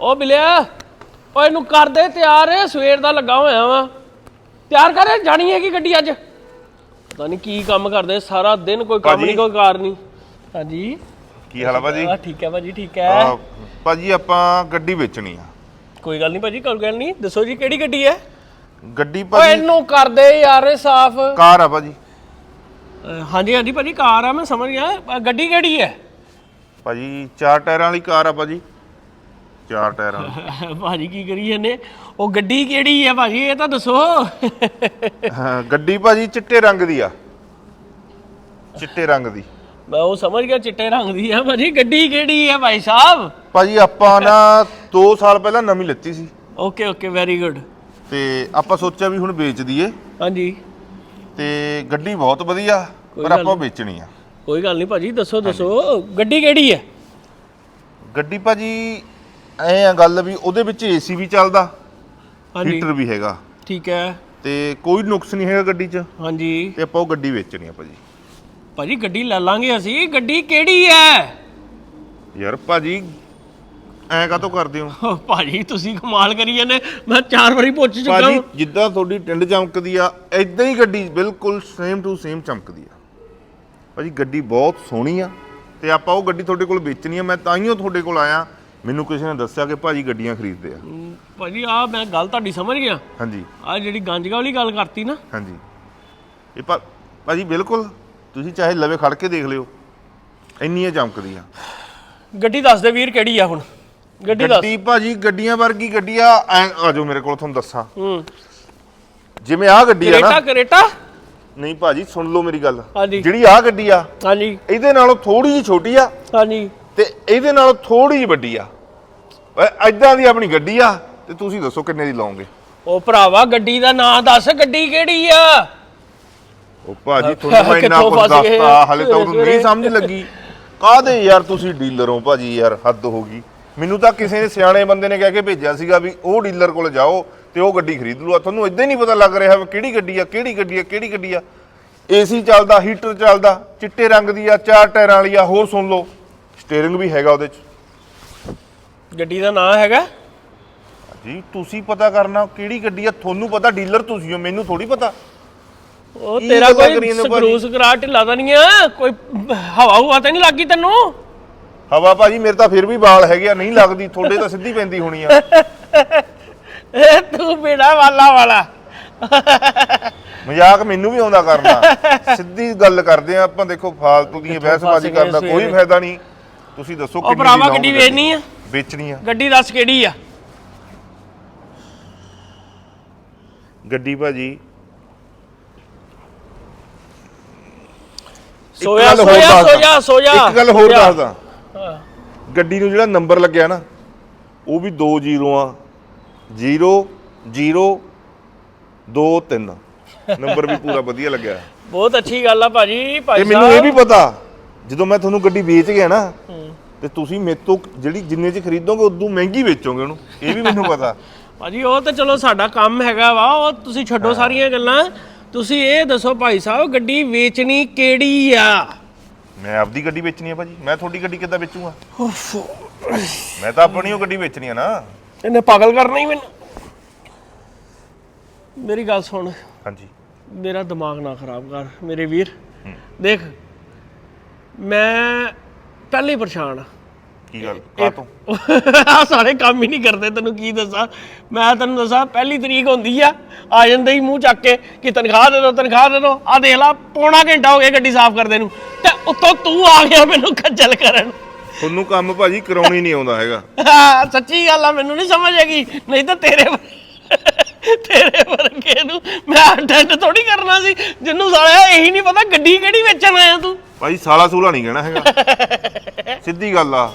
ਉਹ ਬਿਲਿਆ ਓਏ ਇਹਨੂੰ ਕਰ ਦੇ ਤਿਆਰ ਸਵੇਰ ਦਾ ਲੱਗਾ ਹੋਇਆ ਵਾਂ। ਤਿਆਰ ਕਰ ਜਾਣੀ ਹੈਗੀ ਗੱਡੀ ਅੱਜ? ਪਤਾ ਨਹੀਂ ਕੀ ਕੰਮ ਕਰਦੇ ਸਾਰਾ ਦਿਨ ਕੋਈ ਕੰਮ ਭਾਜੀ। ਨਹੀਂ ਕੋਈ ਕਾਰ ਨਹੀਂ ਹਾਂਜੀ। ਕੀ ਹਾਲ ਆ ਭਾਜੀ? ਆ ਠੀਕ ਹੈ ਭਾਜੀ ਠੀਕ ਹੈ। ਆਹ, ਭਾਜੀ ਆਪਾਂ ਗੱਡੀ ਵੇਚਣੀ ਆ। ਕੋਈ ਗੱਲ ਨਹੀਂ ਭਾਜੀ ਕੋਈ ਗੱਲ ਨਹੀਂ ਦੱਸੋ ਜੀ ਕਿਹੜੀ ਗੱਡੀ ਹੈ? ਗੱਡੀ ਓਏ ਭਾਜੀ ਇਹਨੂੰ ਕਰ ਦੇ ਯਾਰ ਇਹ ਸਾਫ਼। ਕਾਰ ਆ ਭਾਜੀ। ਅਹ ਹਾਂਜੀ ਹਾਂਜੀ ਭਾਜੀ ਕਾਰ ਆ ਮੈਂ ਸਮਝ ਗਿਆ। ਅਹ ਗੱਡੀ ਕਿਹੜੀ ਹੈ? ਭਾਜੀ ਚਾਰ ਟਾਇਰਾਂ ਵਾਲੀ ਕਾਰ ਆ ਭਾਜੀ। ਚਾਰ ਟਾਇਰਾਂ ਭਾਜੀ ਕੀ ਕਰੀ ਜਾਂਦੇ? ਉਹ ਗੱਡੀ ਕਿਹੜੀ ਹੈ ਭਾਜੀ? ਇਹ ਤਾਂ ਦੱਸੋ। ਹਾਂ, ਗੱਡੀ ਭਾਜੀ ਚਿੱਟੇ ਰੰਗ ਦੀ ਆ। ਚਿੱਟੇ ਰੰਗ ਦੀ। ਮੈਂ ਉਹ ਸਮਝ ਗਿਆ ਚਿੱਟੇ ਰੰਗ ਦੀ ਹੈ ਭਾਜੀ। ਗੱਡੀ ਕਿਹੜੀ ਹੈ ਭਾਈ ਸਾਹਿਬ? ਭਾਜੀ ਆਪਾਂ ਨਾ 2 ਸਾਲ ਪਹਿਲਾਂ ਨਵੀਂ ਲਿੱਤੀ ਸੀ। ਓਕੇ ਓਕੇ ਵੈਰੀ ਗੁੱਡ ਤੇ ਆਪਾਂ ਸੋਚਿਆ ਵੀ ਹੁਣ ਵੇਚ ਦਈਏ। ਹਾਂਜੀ। ਤੇ ਗੱਡੀ ਬਹੁਤ ਵਧੀਆ ਪਰ ਆਪਾਂ ਵੇਚਣੀ ਆ। ਕੋਈ ਗੱਲ ਨਹੀਂ ਭਾਜੀ ਦੱਸੋ ਦੱਸੋ। ਗੱਡੀ ਕਿਹੜੀ ਹੈ ਗੱਡੀ ਭਾਜੀ ਐ ਆ ਗੱਲ ਵੀ ਉਹਦੇ ਵਿੱਚ ਏਸੀ ਵੀ ਚੱਲਦਾ ਹਾਂਜੀ। ਹੀਟਰ ਵੀ ਹੈਗਾ। ਠੀਕ ਹੈ। ਤੇ ਕੋਈ ਨੁਕਸ ਨਹੀਂ ਹੈਗਾ ਗੱਡੀ 'ਚ। ਹਾਂਜੀ। ਤੇ ਆਪਾਂ ਉਹ ਗੱਡੀ ਵੇਚਣੀ ਆ ਭਾਜੀ। ਭਾਜੀ ਗੱਡੀ ਲੈ ਲਾਂਗੇ ਅਸੀਂ। ਗੱਡੀ ਕਿਹੜੀ ਹੈ? ਯਾਰ ਭਾਜੀ ਐ ਕਾਤੋਂ ਕਰਦੇ ਹੋ? ਓ ਭਾਜੀ ਤੁਸੀਂ ਕਮਾਲ ਕਰੀ ਜਾਂਦੇ। ਮੈਂ ਚਾਰ ਵਾਰੀ ਪੁੱਛ ਚੁੱਕਾ ਭਾਜੀ ਹਾਂ ਜਿੱਦਾਂ ਤੁਹਾਡੀ ਟਿੰਡ ਚਮਕਦੀ ਆ ਐਦਾਂ ਹੀ ਗੱਡੀ ਬਿਲਕੁਲ ਸੇਮ ਟੂ ਸੇਮ ਚਮਕਦੀ ਆ। ਭਾਜੀ ਗੱਡੀ ਬਹੁਤ ਸੋਹਣੀ ਆ ਤੇ ਆਪਾਂ ਉਹ ਗੱਡੀ ਤੁਹਾਡੇ ਕੋਲ ਵੇਚਣੀ ਆ। ਮੈਂ ਤਾਂ ਹੀ ਤੁਹਾਡੇ ਕੋਲ ਆਇਆ। ਮੈਨੂੰ ਕਿਸੇ ਨੇ ਦੱਸਿਆ ਕਿ ਭਾਜੀ ਗੱਡੀਆਂ ਖਰੀਦਦੇ ਆ। ਹਮ, ਭਾਜੀ ਆ ਮੈਂ ਗੱਲ ਤੁਹਾਡੀ ਸਮਝ ਗਿਆ। ਹਾਂਜੀ। ਆ ਜਿਹੜੀ ਗੰਜਗਾ ਵਾਲੀ ਗੱਲ ਕਰਤੀ ਨਾ। ਹਾਂਜੀ। ਇਹ ਭਾ- ਭਾਜੀ ਬਿਲਕੁਲ। ਤੁਸੀਂ ਚਾਹੇ ਲਵੇ ਖੜ ਕੇ ਦੇਖ ਲਿਓ। ਇੰਨੀਆਂ ਚਮਕਦੀਆਂ। ਗੱਡੀ ਦੱਸ ਦੇ ਵੀਰ ਕਿਹੜੀ ਆ ਹੁਣ? ਗੱਡੀ ਦੱਸ। ਗੱਡੀ ਭਾਜੀ ਗੱਡੀਆਂ ਵਰਗੀ ਗੱਡੀ ਆ। ਐਂ ਆ ਜਾਓ ਮੇਰੇ ਕੋਲ ਤੁਹਾਨੂੰ ਦੱਸਾਂ। ਹੂੰ। ਜਿਵੇਂ ਆ ਗੱਡੀ ਆ ਕਰੇਟਾ ਨਾ। ਕਰੇਟਾ ਨਹੀਂ ਭਾਜੀ ਸੁਣ ਲਓ ਮੇਰੀ ਗੱਲ। ਹਾਂਜੀ। ਜਿਹੜੀ ਆ ਗੱਡੀ ਆ। ਹਾਂਜੀ। ਇਹਦੇ ਨਾਲੋਂ ਥੋੜੀ ਜਿਹੀ ਛੋਟੀ ਆ। ਹਾਂਜੀ। ਤੇ ਇਹਦੇ ਨਾਲੋਂ ਥੋੜੀ ਜਿਹੀ ਵੱਡੀ ਆ। ਐਦਾਂ ਦੀ ਆਪਣੀ ਗੱਡੀ ਆ ਤੇ ਤੁਸੀਂ ਦੱਸੋ ਕਿੰਨੇ ਦੀ ਲਾਓਗੇ? ਉਹ ਭਰਾਵਾ ਗੱਡੀ ਦਾ ਨਾਂ ਦੱਸ ਗੱਡੀ ਕਿਹੜੀ ਆ? ਉਹ ਭਾਜੀ ਤੁਹਾਨੂੰ ਮੈਂ ਇੰਨਾ ਕੁਝ? ਦੱਸਤਾ ਹਲੇ ਤਾਂ ਉਹਨੂੰ ਨਹੀਂ ਸਮਝ ਲੱਗੀ। ਕਾਹਦੇ ਯਾਰ ਤੁਸੀਂ ਡੀਲਰ ਹੋ ਭਾਜੀ ਯਾਰ ਹੱਦ ਹੋ ਗਈ। ਮੈਨੂੰ ਤਾਂ ਕਿਸੇ ਸਿਆਣੇ ਬੰਦੇ ਨੇ ਕਹਿ ਕੇ ਭੇਜਿਆ ਸੀਗਾ ਵੀ ਉਹ ਡੀਲਰ ਕੋਲ ਜਾਓ ਤੇ ਉਹ ਗੱਡੀ ਖਰੀਦ ਲਓ ਤੁਹਾਨੂੰ ਇਦਾਂ ਹੀ ਨਹੀਂ ਪਤਾ ਲੱਗ ਰਿਹਾ ਵੀ ਕਿਹੜੀ ਗੱਡੀ ਆ ਕਿਹੜੀ ਗੱਡੀ ਆ ਕਿਹੜੀ ਗੱਡੀ ਆ। ਏਸੀ ਚੱਲਦਾ ਹੀਟਰ ਚੱਲਦਾ ਚਿੱਟੇ ਰੰਗ ਦੀ ਆ ਚਾਰ ਟਾਇਰਾਂ ਵਾਲੀ ਆ ਹੋਰ ਸੁਣ ਲਓ। ਸਟੀਅਰਿੰਗ ਵੀ ਹੈਗਾ ਉਹਦੇ 'ਚ। ਗੱਡੀ ਦਾ ਨਾਂ ਹੈਗਾ? ਜੀ ਤੁਸੀਂ ਪਤਾ ਕਰਨਾ ਕਿਹੜੀ ਗੱਡੀ ਆ ਤੁਹਾਨੂੰ ਪਤਾ ਡੀਲਰ ਤੁਸੀਂ ਹੋ ਮੈਨੂੰ ਥੋੜੀ ਪਤਾ। ਉਹ ਕੀ ਤੇਰਾ ਗੱਲਾਂ ਕੋਈ ਕਰੀ ਜਾਂਦੇ ਸਕਰੂ ਭਾਜੀ? ਸਕਰਾ ਢਿੱਲਾ ਤਾਂ ਨਹੀਂ ਆ? ਕੋਈ ਹਵਾ ਹੁਆ ਤਾਂ ਨਹੀਂ ਲੱਗੀ ਤੈਨੂੰ? ਹਵਾ ਭਾਜੀ ਮੇਰੇ ਤਾਂ ਫਿਰ ਵੀ ਵਾਲ ਹੈਗੇ ਆ ਨਹੀਂ ਲੱਗਦੀ ਤੁਹਾਡੇ ਤਾਂ ਸਿੱਧੀ ਪੈਂਦੀ ਹੋਣੀ ਆ। ਇਹ ਤੂੰ ਬੇੜਾ ਵਾਲਾ ਵਾਲਾ। ਮਜ਼ਾਕ ਮੈਨੂੰ ਵੀ ਆਉਂਦਾ ਕਰਨਾ। ਸਿੱਧੀ ਗੱਲ ਕਰਦੇ ਆ ਆਪਾਂ ਦੇਖੋ ਫਾਲਤੂ ਦੀਆਂ ਬਹਿਸਬਾਜ਼ੀ ਕਰਨ ਦਾ ਕੋਈ। ਫਾਇਦਾ ਨਹੀਂ। ਤੁਸੀਂ ਦੱਸੋ ਉਹ ਕਿੰਨੀ ਦੀ ਭਰਾਵਾ ਲਾਓਗੇ ਗੱਡੀ ਵੇਚਣੀ ਆ। ਵੇਚਣੀ ਆ। ਗੱਡੀ ਦੱਸ ਕਿਹੜੀ ਆ? ਗੱਡੀ ਭਾਜੀ। ਸੋਇਆ ਗੱਲ ਹੋਰ ਸੋਇਆ ਦੱਸਦਾ। ਸੋਇਆ ਸੋਇਆ। ਇੱਕ ਗੱਲ ਹੋਰ ਸੋਇਆ। ਦੱਸਦਾ। ਗੱਡੀ ਨੂੰ ਜਿਹੜਾ ਨੰਬਰ ਲੱਗਿਆ ਨਾ ਉਹ ਵੀ 2 ਜ਼ੀਰੋਆਂ 0 0 2 3 ਨੰਬਰ ਵੀ ਪੂਰਾ ਵਧੀਆ ਲੱਗਿਆ। ਬਹੁਤ ਅੱਛੀ ਗੱਲ ਆ ਭਾਜੀ ਭਾਈ ਤੇ ਮੈਨੂੰ ਇਹ ਸਾਹਿਬ। ਵੀ ਪਤਾ ਜਦੋਂ ਮੈਂ ਤੁਹਾਨੂੰ ਗੱਡੀ ਵੇਚ ਗਿਆ ਨਾ ਤੇ ਤੁਸੀਂ ਮੇਰੇ ਤੋਂ ਜਿਹੜੀ ਜਿੰਨੇ ਚ ਖਰੀਦੋਗੇ ਉਦੋਂ ਮਹਿੰਗੀ ਵੇਚੋਗੇ ਉਹਨੂੰ। ਇਹ ਵੀ ਮੈਨੂੰ ਪਤਾ। ਭਾਜੀ ਉਹ ਤਾਂ ਚਲੋ ਸਾਡਾ ਕੰਮ ਹੈਗਾ ਵਾ ਉਹ ਤੁਸੀਂ ਛੱਡੋ ਸਾਰੀਆਂ ਗੱਲਾਂ। ਤੁਸੀਂ ਇਹ ਦੱਸੋ ਭਾਈ ਸਾਹਿਬ ਗੱਡੀ ਵੇਚਣੀ ਕਿਹੜੀ ਆ? ਮੈਂ ਆਪਦੀ ਗੱਡੀ ਵੇਚਣੀ ਆ ਭਾਜੀ। ਮੈਂ ਤੁਹਾਡੀ ਗੱਡੀ ਕਿੱਦਾਂ ਵੇਚੂਗਾ? ਮੈਂ ਤਾਂ ਆਪਣੀ ਉਹ ਗੱਡੀ ਵੇਚਣੀ ਆ ਨਾ। ਇਹਨੇ ਪਾਗਲ ਕਰਨਾ ਹੀ ਮੈਨੂੰ। ਮੇਰੀ ਗੱਲ ਸੁਣ। ਹਾਂਜੀ। ਮੇਰਾ ਦਿਮਾਗ ਨਾ ਖਰਾਬ ਕਰ ਮੇਰੇ ਵੀਰ। ਦੇਖ ਮੈਂ ਪਹਿਲੇ ਪਰੇਸ਼ਾਨ ਆ। ਕੀ ਗੱਲ? ਕਾਹ ਤੋਂ? ਆ ਸਾਰੇ ਕੰਮ ਹੀ ਨਹੀਂ ਕਰਦੇ ਤੈਨੂੰ ਕੀ ਦੱਸਾਂ? ਮੈਂ ਤੈਨੂੰ ਦੱਸਾਂ ਪਹਿਲੀ ਤਰੀਕ ਹੁੰਦੀ ਆ ਆ ਜਾਂਦੇ ਹੀ ਮੂੰਹ ਚੱਕ ਕੇ ਕਿ ਤਨਖਾਹ ਦੇ ਦਿਓ ਤਨਖਾਹ ਦੇ ਦਿਓ। ਆ ਦੇਖ ਲਾ ਪੌਣਾ ਘੰਟਾ ਹੋ ਗਿਆ ਗੱਡੀ ਸਾਫ਼ ਕਰਦੇ ਨੂੰ। ਤੇ ਉੱਤੋਂ ਤੂੰ ਆ ਗਿਆ ਮੈਨੂੰ ਖੱਜਲ ਕਰਨ। ਤੁਹਾਨੂੰ ਕੰਮ ਭਾਜੀ ਕਰਾਉਣੀ ਨਹੀਂ ਆਉਂਦਾ ਹੈਗਾ। ਹਾਂ, ਸੱਚੀ ਗੱਲ ਆ ਮੈਨੂੰ ਨਹੀਂ ਸਮਝ ਹੈਗੀ। ਨਹੀਂ ਤਾਂ ਤੇਰੇ ਵਰ- ਤੇਰੇ ਵਰਗੇ ਨੂੰ ਮੈਂ ਅਟੈਂਡ ਥੋੜੀ ਕਰਨਾ ਸੀ। ਜਿੰਨੂੰ ਸਾਲਿਆ ਇਹੀ ਨਹੀਂ ਪਤਾ ਗੱਡੀ ਕਿਹੜੀ ਵੇਚਣ ਆਇਆ ਤੂੰ। ਭਾਜੀ ਸਾਲਾ ਸੂਲਾ ਨਹੀਂ ਕਹਿਣਾ ਹੈਗਾ। ਸਿੱਧੀ ਗੱਲ ਆ।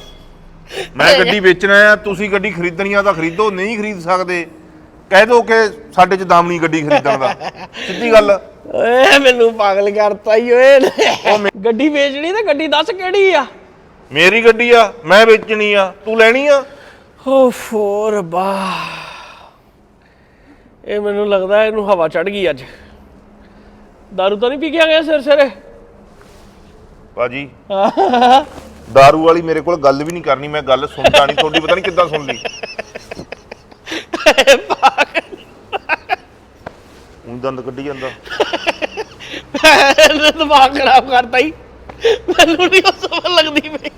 ਮੈਂ ਗੱਡੀ ਵੇਚਣਾ ਆ ਤੁਸੀਂ ਗੱਡੀ ਖਰੀਦਣੀ ਆ ਤਾਂ ਖਰੀਦੋ ਨਹੀਂ ਖਰੀਦ ਸਕਦੇ ਕਹਿ ਦੋ ਕਿ ਸਾਡੇ ਚ ਦਮ ਨਹੀਂ ਗੱਡੀ ਖਰੀਦਣ ਦਾ। ਸਿੱਧੀ ਗੱਲ। ਓਏ ਮੈਨੂੰ ਪਾਗਲ ਕਰਤਾ ਈ ਓਏ। ਗੱਡੀ ਵੇਚਣੀ ਤੇ ਗੱਡੀ ਦੱਸ ਕਿਹੜੀ ਆ? ਮੇਰੀ ਗੱਡੀ ਆ ਮੈਂ ਵੇਚਣੀ ਆ ਤੂੰ ਲੈਣੀ ਆ? ਓ ਫੋਰ ਬਾ। ਇਹ ਮੈਨੂੰ ਲੱਗਦਾ ਇਹਨੂੰ ਹਵਾ ਚੜ ਗਈ ਅੱਜ। ਦਾਰੂ ਤਾਂ ਨਹੀਂ ਪੀ ਕੇ ਆ ਗਿਆ ਸਿਰ ਸਿਰੇ? ਭਾਜੀ। दारू ਵਾਲੀ ਮੇਰੇ ਕੋਲ ਗੱਲ ਵੀ ਨਹੀਂ ਕਰਨੀ ਮੈਂ ਗੱਲ ਸੁਣਦਾ ਨਹੀਂ ਤੁਹਾਡੀ ਪਤਾ ਨਹੀਂ ਕਿੱਦਾਂ ਸੁਣ ਲਈ। ਉਹ ਦੰਦ ਕੱਢੀ ਜਾਂਦਾ। ਮੈਂ ਦਿਮਾਗ ਖਰਾਬ ਕਰਤਾ ਹੀ ਮੈਨੂੰ ਨਹੀਂ ਉਹ ਸਮਝ ਲੱਗਦੀ ਪਈ।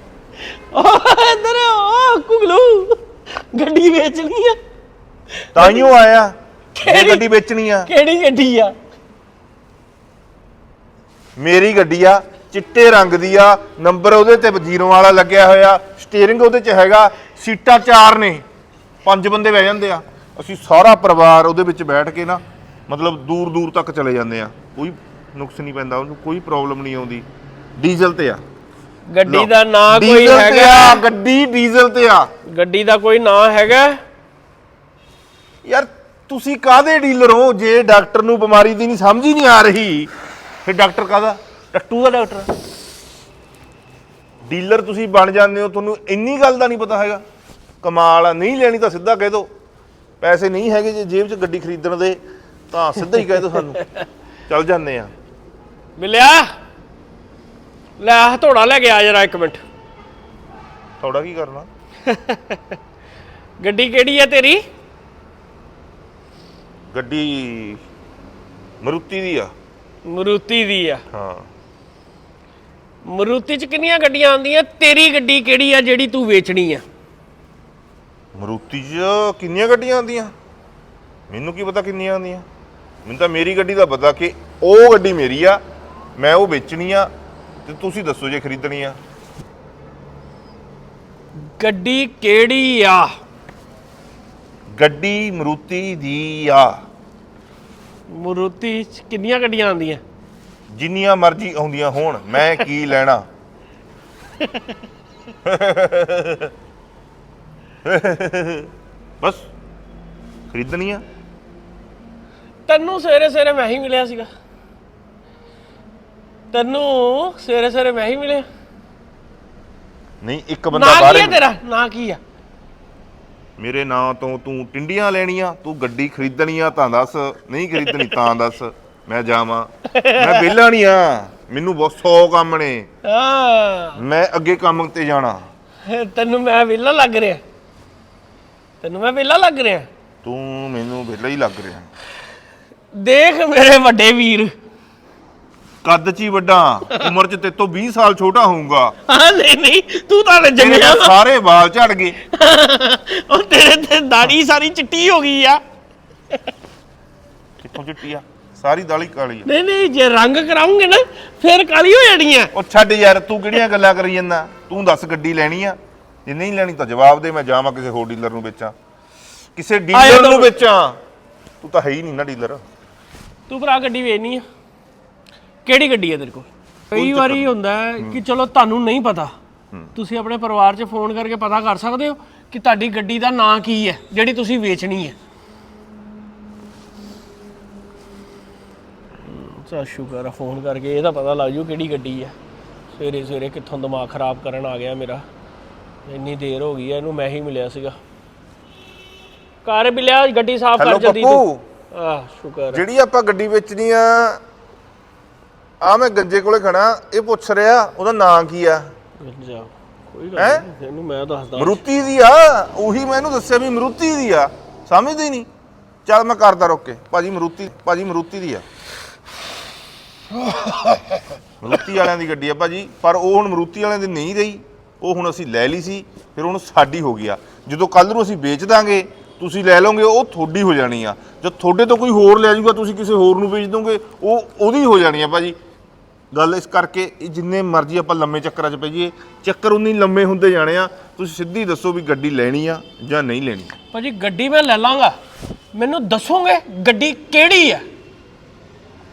ਉਹ ਇੱਧਰ ਉਹ ਕੁਗਲੂ ਗੱਡੀ ਵੇਚਣੀ ਆ। ਤਾਂ ਹੀ ਉਹ ਆਇਆ ਇਹ ਗੱਡੀ ਵੇਚਣੀ ਆ। ਕਿਹੜੀ ਗੱਡੀ ਆ? ਮੇਰੀ ਗੱਡੀ ਆ। ਚਿੱਟੇ ਰੰਗ ਦੀ ਆ ਨੰਬਰ ਉਹਦੇ ਤੇ ਜ਼ੀਰੋ ਵਾਲਾ ਲੱਗਿਆ ਹੋਇਆ ਸਟੀਅਰਿੰਗ ਉਹਦੇ 'ਚ ਹੈਗਾ ਸੀਟਾਂ ਚਾਰ ਨੇ ਪੰਜ ਬੰਦੇ ਬਹਿ ਜਾਂਦੇ ਆ। ਅਸੀਂ ਸਾਰਾ ਪਰਿਵਾਰ ਉਹਦੇ ਵਿੱਚ ਬੈਠ ਕੇ ਨਾ ਮਤਲਬ ਦੂਰ ਦੂਰ ਤੱਕ ਚਲੇ ਜਾਂਦੇ ਆ। ਕੋਈ ਨੁਕਸ ਨਹੀਂ ਪੈਂਦਾ ਉਹਨੂੰ ਕੋਈ ਪ੍ਰੋਬਲਮ ਨਹੀਂ ਆਉਂਦੀ। ਡੀਜ਼ਲ ਤੇ ਆ। ਗੱਡੀ। ਦਾ ਨਾਂ ਕੋਈ ਡੀਜ਼ਲ ਤੇ ਹੈਗਾ। ਆ, ਗੱਡੀ ਡੀਜ਼ਲ ਤੇ ਆ। ਗੱਡੀ ਦਾ ਕੋਈ ਨਾਂ ਹੈਗਾ। ਯਾਰ ਤੁਸੀਂ ਕਾਹਦੇ ਡੀਲਰ ਹੋ? ਜੇ ਡਾਕਟਰ ਨੂੰ ਬਿਮਾਰੀ ਦੀ ਨਹੀਂ ਸਮਝ ਹੀ ਨਹੀਂ ਆ ਰਹੀ ਫਿਰ ਡਾਕਟਰ ਕਾਹਦਾ? ਟੱਟੂ ਦਾ ਡਾਕਟਰ ਡੀਲਰ ਤੁਸੀਂ ਬਣ ਜਾਂਦੇ ਹੋ ਤੁਹਾਨੂੰ ਇੰਨੀ ਗੱਲ ਦਾ ਨਹੀਂ ਪਤਾ ਹੈਗਾ। ਕਮਾਲ ਆ ਨਹੀਂ ਲੈਣੀ ਤਾਂ ਸਿੱਧਾ ਕਹਿ ਦਿਓ ਪੈਸੇ ਨਹੀਂ ਹੈਗੇ ਜੇ ਜੇਬ 'ਚ ਗੱਡੀ ਖਰੀਦਣ ਦੇ ਤਾਂ ਸਿੱਧਾ ਹੀ ਕਹਿ ਦਿਓ ਸਾਨੂੰ। ਚੱਲ ਜਾਂਦੇ ਆ। ਮਿਲਿਆ? ਲੈ ਹਥੋੜਾ ਲੈ ਕੇ ਆ ਜਰਾ ਇੱਕ ਮਿੰਟ। ਥੋੜਾ ਕੀ ਕਰਨਾ? ਗੱਡੀ ਕਿਹੜੀ ਆ ਤੇਰੀ? ਗੱਡੀ ਮਰੂਤੀ ਦੀ ਆ ਮਰੂਤੀ ਦੀ ਆ ਹਾਂ ਮਰੂਤੀ ਚ ਕਿੰਨੀਆਂ ਗੱਡੀਆਂ ਆਉਂਦੀਆਂ? ਤੇਰੀ ਗੱਡੀ ਕਿਹੜੀ ਆ ਜਿਹੜੀ ਤੂੰ ਵੇਚਣੀ ਆ? ਮਰੂਤੀ 'ਚ ਕਿੰਨੀਆਂ ਗੱਡੀਆਂ ਆਉਂਦੀਆਂ? ਮੈਨੂੰ ਕੀ ਪਤਾ ਕਿੰਨੀਆਂ ਆਉਂਦੀਆਂ? ਮੈਨੂੰ ਤਾਂ ਮੇਰੀ ਗੱਡੀ ਦਾ ਪਤਾ ਕਿ ਉਹ ਗੱਡੀ ਮੇਰੀ ਆ ਮੈਂ ਉਹ ਵੇਚਣੀ ਆ ਤੇ ਤੁਸੀਂ ਦੱਸੋ ਜੇ ਖਰੀਦਣੀ ਆ। ਗੱਡੀ ਕਿਹੜੀ ਆ? ਗੱਡੀ ਮਰੂਤੀ ਦੀ ਆ। ਮਰੂਤੀ ਚ ਕਿੰਨੀਆਂ ਗੱਡੀਆਂ ਆਉਂਦੀਆਂ? ਜਿੰਨੀਆਂ ਮਰਜ਼ੀ ਆਉਂਦੀਆਂ ਹੋਣ ਮੈਂ ਕੀ ਲੈਣਾ? ਬਸ ਖਰੀਦਣੀ ਆ। ਤੈਨੂੰ ਸਵੇਰੇ ਸਵੇਰੇ ਮੈਂ ਹੀ ਮਿਲਿਆ ਸੀਗਾ। ਤੈਨੂੰ ਸਵੇਰੇ ਸਵੇਰੇ ਮੈਂ ਹੀ ਮਿਲਿਆ। ਨਹੀਂ ਇੱਕ ਬੰਦਾ ਨਾਂ ਕੀ ਬਾਹਰ ਤੇਰਾ? ਨਾਂ ਕੀ ਆ? ਮੇਰੇ ਨਾਂ ਤੋਂ ਤੂੰ ਟਿੰਡੀਆਂ ਲੈਣੀਆਂ ਤੂੰ ਗੱਡੀ ਖਰੀਦਣੀ ਆ ਤਾਂ ਦੱਸ ਨਹੀਂ ਖਰੀਦਣੀ ਤਾਂ ਦੱਸ। ਮੈਂ ਜਾਵਾਂ। ਮੈਂ ਵਿਹਲਾ ਨਹੀਂ ਆ। ਮੈਨੂੰ ਬਹੁਤ ਸੌ ਕੰਮ ਨੇ। ਹਾਂ। ਮੈਂ ਅੱਗੇ ਕੰਮ ਤੇ ਜਾਣਾ। ਤੈਨੂੰ ਮੈਂ ਵਿਹਲਾ ਲੱਗ ਰਿਹਾ। ਤੈਨੂੰ ਮੈਂ ਵਿਹਲਾ ਲੱਗ ਰਿਹਾ। ਤੂੰ ਮੈਨੂੰ ਵਿਹਲਾ ਹੀ ਲੱਗ ਰਿਹਾ। ਦੇਖ ਮੇਰੇ ਵੱਡੇ ਵੀਰ। ਕੱਦ 'ਚ ਹੀ ਵੱਡਾ। ਉਮਰ 'ਚ ਤੇਰੇ ਤੋਂ 20 ਸਾਲ ਛੋਟਾ ਹੋਊਗਾ। ਹਾਂ ਨਹੀਂ ਨਹੀਂ ਤੂੰ ਤਾਂ ਹਲੇ ਤੇਰੇ ਜੰਮਿਆ ਤਾਂ ਸਾਰੇ ਵਾਲ ਝੜ ਗਏ। ਉਹ ਤੇਰੇ ਤੇ ਦਾੜੀ ਸਾਰੀ ਚਿੱਟੀ ਹੋ ਗਈ ਆ। ਕਿੱਥੋਂ ਚਿੱਟੀ ਆ? ਸਾਰੀ ਦਾਲੀ ਕਾਲੀ ਆ। ਨਹੀਂ ਨਹੀਂ ਜੇ ਰੰਗ ਕਰਾਉਂਗੇ ਨਾ ਫਿਰ ਕਾਲੀ ਹੋ ਜਾਣੀ ਆ ਉਹ ਛੱਡ ਯਾਰ ਤੂੰ ਕਿਹੜੀਆਂ ਗੱਲਾਂ ਕਰੀ ਜਾਂਦਾ? ਤੂੰ ਦੱਸ ਗੱਡੀ ਲੈਣੀ ਆ? ਜੇ ਨਹੀਂ ਲੈਣੀ ਤਾਂ ਜਵਾਬ ਦੇ ਮੈਂ ਜਾਵਾਂ ਕਿਸੇ ਹੋਰ ਡੀਲਰ ਨੂੰ ਵੇਚਾਂ। ਕਿਸੇ ਡੀਲਰ ਨੂੰ ਵੇਚਾਂ। ਤੂੰ ਤਾਂ ਹੈ ਹੀ ਨਹੀਂ ਨਾ ਡੀਲਰ। ਤੂੰ ਭਰਾ ਗੱਡੀ ਵੇਚਣੀ ਆ। ਕਿਹੜੀ ਗੱਡੀ ਆ ਤੇਰੇ ਕੋਲ? ਕਈ ਵਾਰੀ ਹੁੰਦਾ ਹੈ ਕਿ ਚਲੋ ਤੁਹਾਨੂੰ ਨਹੀਂ ਪਤਾ। ਤੁਸੀਂ ਆਪਣੇ ਪਰਿਵਾਰ 'ਚ ਫੋਨ ਕਰਕੇ ਪਤਾ ਕਰ ਸਕਦੇ ਹੋ ਕਿ ਤੁਹਾਡੀ ਗੱਡੀ ਦਾ ਨਾਂ ਕੀ ਹੈ ਜਿਹੜੀ ਤੁਸੀਂ ਵੇਚਣੀ ਹੈ। ਚਾ ਸ਼ੁਕਰ ਆ ਫੋਨ ਕਰਕੇ ਇਹਦਾ ਪਤਾ ਲੱਗ ਜੂ ਕਿਹੜੀ ਗੱਡੀ ਆ। ਸਵੇਰੇ ਸਵੇਰੇ ਕਿੱਥੋਂ ਦਿਮਾਗ ਖਰਾਬ ਕਰਨ ਆ ਗਿਆ ਮੇਰਾ। ਇੰਨੀ ਦੇਰ ਹੋ ਗਈ ਐ ਇਹਨੂੰ ਮੈਂ ਹੀ ਮਿਲਿਆ ਸੀਗਾ। ਕਾਰ ਮਿਲਿਆ ਗੱਡੀ ਸਾਫ਼ ਕਰ ਹੈਲੋ ਜਲਦੀ ਪੱਪੂ। ਤੂੰ ਆਹ ਸ਼ੁਕਰ ਆ। ਜਿਹੜੀ ਆਪਾਂ ਗੱਡੀ ਵੇਚਣੀ ਆ ਆ ਮੈਂ ਗੱਜੇ ਕੋਲੇ ਖੜਾ ਇਹ ਪੁੱਛ ਰਿਹਾ ਉਹਦਾ ਨਾਂ ਕੀ ਆ? ਜਾ ਕੋਈ ਗੱਲ ਹੈਂ? ਨਹੀਂ ਇਹਨੂੰ ਮੈਂ ਦੱਸਦਾ। ਮਰੂਤੀ ਦੀ ਆ ਉਹੀ ਮੈਂ ਇਹਨੂੰ ਦੱਸਿਆ ਵੀ ਮਰੂਤੀ ਦੀ ਆ। ਸਮਝਦੇ ਹੀ ਨਹੀਂ ਚੱਲ ਮੈਂ ਕਰਦਾ ਰੁੱਕ ਕੇ ਭਾਜੀ ਮਰੂਤੀ ਭਾਜੀ ਮਰੂਤੀ ਦੀ ਆ। ਮਰੂਤੀ ਵਾਲਿਆਂ ਦੀ ਗੱਡੀ ਆ ਭਾਜੀ, ਪਰ ਉਹ ਹੁਣ ਮਰੂਤੀ ਵਾਲਿਆਂ ਦੀ ਨਹੀਂ ਰਹੀ। ਉਹ ਹੁਣ ਅਸੀਂ ਲੈ ਲਈ ਸੀ, ਫਿਰ ਹੁਣ ਸਾਡੀ ਹੋ ਗਈ ਆ। ਜਦੋਂ ਕੱਲ ਨੂੰ ਅਸੀਂ ਵੇਚ ਦਾਂਗੇ, ਤੁਸੀਂ ਲੈ ਲਓਗੇ, ਉਹ ਤੁਹਾਡੀ ਹੋ ਜਾਣੀ ਆ। ਜਦ ਤੁਹਾਡੇ ਤੋਂ ਕੋਈ ਹੋਰ ਲੈ ਜਾਊਗਾ, ਤੁਸੀਂ ਕਿਸੇ ਹੋਰ ਨੂੰ ਵੇਚ ਦੋਗੇ, ਉਹ ਉਹਦੀ ਹੋ ਜਾਣੀ ਆ ਭਾਜੀ। ਗੱਲ ਇਸ ਕਰਕੇ, ਇਹ ਜਿੰਨੇ ਮਰਜ਼ੀ ਆਪਾਂ ਲੰਮੇ ਚੱਕਰਾਂ 'ਚ ਪੈ ਜਾਈਏ ਚੱਕਰ ਉਨੀ ਲੰਮੇ ਹੁੰਦੇ ਜਾਣੇ ਆ। ਤੁਸੀਂ ਸਿੱਧੀ ਦੱਸੋ ਵੀ ਗੱਡੀ ਲੈਣੀ ਆ ਜਾਂ ਨਹੀਂ ਲੈਣੀ। ਭਾਜੀ, ਗੱਡੀ ਮੈਂ ਲੈ ਲਾਂਗਾ। ਮੈਨੂੰ ਦੱਸੋਗੇ ਗੱਡੀ ਕਿਹੜੀ ਹੈ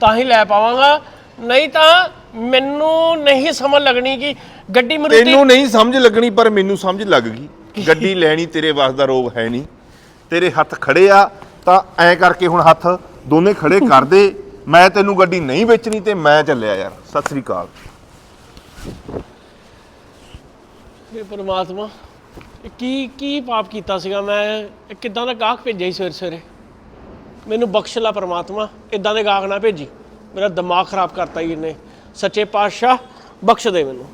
ਤਾਂ ਹੀ ਲੈ ਪਾਵਾਂਗਾ। ਨਹੀਂ ਤਾਂ ਮੈਨੂੰ ਨਹੀਂ ਸਮਝ ਲੱਗਣੀ ਕਿ ਗੱਡੀ ਮਰੂਤੀ ਤੈਨੂੰ ਨਹੀਂ ਸਮਝ ਲੱਗਣੀ ਪਰ ਮੈਨੂੰ ਸਮਝ ਲੱਗ ਗਈ। ਗੱਡੀ ਲੈਣੀ ਤੇਰੇ ਵਾਸ ਦਾ ਰੋਗ ਹੈ ਨਹੀਂ। ਤੇਰੇ ਹੱਥ ਖੜੇ ਆ ਤਾਂ ਐ ਕਰਕੇ ਹੁਣ ਹੱਥ ਦੋਨੇ ਖੜੇ ਕਰ ਦੇ। ਮੈਂ ਤੈਨੂੰ ਗੱਡੀ ਨਹੀਂ ਵੇਚਣੀ ਤੇ ਮੈਂ ਚੱਲਿਆ ਯਾਰ। ਸਤਿ ਸ੍ਰੀ ਅਕਾਲ। ਹੇ ਪਰਮਾਤਮਾ ਇਹ ਕੀ ਕੀ ਪਾਪ ਕੀਤਾ ਸੀਗਾ? ਮੈਂ ਇਹ ਕਿੱਦਾਂ ਦਾ ਗਾਹਕ ਭੇਜਿਆ ਸੀ ਸਵੇਰੇ ਸਵੇਰੇ ਮੈਨੂੰ ਬਖਸ਼ ਲਾ ਪਰਮਾਤਮਾ ਇਦਾਂ ਦੇ ਗਾਹਕ ਨਾ ਭੇਜੀ। ਮੇਰਾ ਦਿਮਾਗ ਖਰਾਬ ਕਰਤਾ ਜੀ ਇਹਨੇ। ਸੱਚੇ ਪਾਤਸ਼ਾਹ, ਬਖਸ਼ ਦੇ ਮੈਨੂੰ।